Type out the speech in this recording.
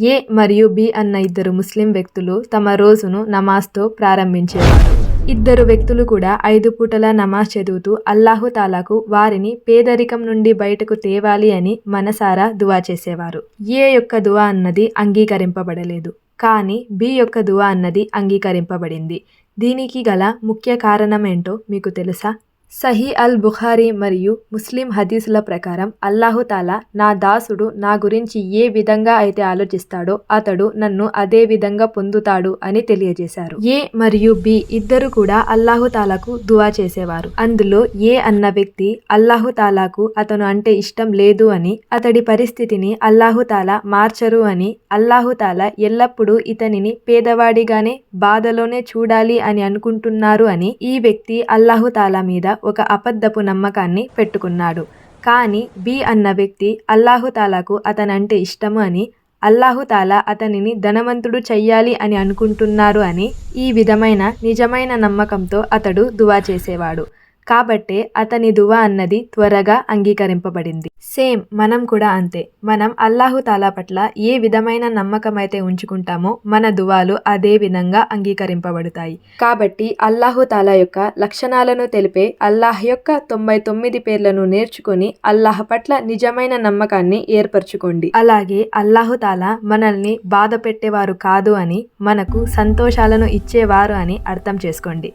ఏ మరియు బి అన్న ఇద్దరు ముస్లిం వ్యక్తులు తమ రోజును నమాజ్తో ప్రారంభించేవారు. ఇద్దరు వ్యక్తులు కూడా ఐదు పూటల నమాజ్ చదువుతూ అల్లాహుతాలాకు వారిని పేదరికం నుండి బయటకు తేవాలి అని మనసారా దువా చేసేవారు. ఏ యొక్క దువా అన్నది అంగీకరింపబడలేదు. కానీ బి యొక్క దువా అన్నది అంగీకరింపబడింది. దీనికి గల ముఖ్య కారణం ఏంటో మీకు తెలుసా? సహీ అల్ బుఖారీ మరియు ముస్లిం హదీసుల ప్రకారం అల్లాహుతాలా నా దాసుడు నా గురించి ఏ విధంగా అయితే ఆలోచిస్తాడో అతడు నన్ను అదే విధంగా పొందుతాడు అని తెలియజేశారు. ఏ మరియు బి ఇద్దరు కూడా అల్లాహుతాలాకు దువా చేసేవారు. అందులో ఏ అన్న వ్యక్తి అల్లాహుతాలాకు అతను అంటే ఇష్టం లేదు అని అతడి పరిస్థితిని అల్లాహుతాలా మార్చరు అని అల్లాహుతాలా ఎల్లప్పుడూ ఇతనిని పేదవాడిగానే బాధలోనే చూడాలి అని అనుకుంటున్నారు అని ఈ వ్యక్తి అల్లాహుతాలా మీద ఒక అబద్ధపు నమ్మకాన్ని పెట్టుకున్నాడు. కానీ బి అన్న వ్యక్తి అల్లాహుతాలాకు అతనంటే ఇష్టము అని అల్లాహుతాలా అతనిని ధనవంతుడు చెయ్యాలి అని అనుకుంటున్నారు అని ఈ విధమైన నిజమైన నమ్మకంతో అతడు దువా చేసేవాడు. కాబట్టే అతని దువా అన్నది త్వరగా అంగీకరింపబడింది. సేమ్ మనం కూడా అంతే. మనం అల్లాహు తాలా పట్ల ఏ విధమైన నమ్మకం అయితే ఉంచుకుంటామో మన దువాలు అదే విధంగా అంగీకరింపబడతాయి. కాబట్టి అల్లాహు తాలా యొక్క లక్షణాలను తెలిపే అల్లాహ్ యొక్క తొంభై తొమ్మిది పేర్లను నేర్చుకొని అల్లాహ్ పట్ల నిజమైన నమ్మకాన్ని ఏర్పరచుకోండి. అలాగే అల్లాహుతాలా మనల్ని బాధ పెట్టేవారు కాదు అని మనకు సంతోషాలను ఇచ్చేవారు అని అర్థం చేసుకోండి.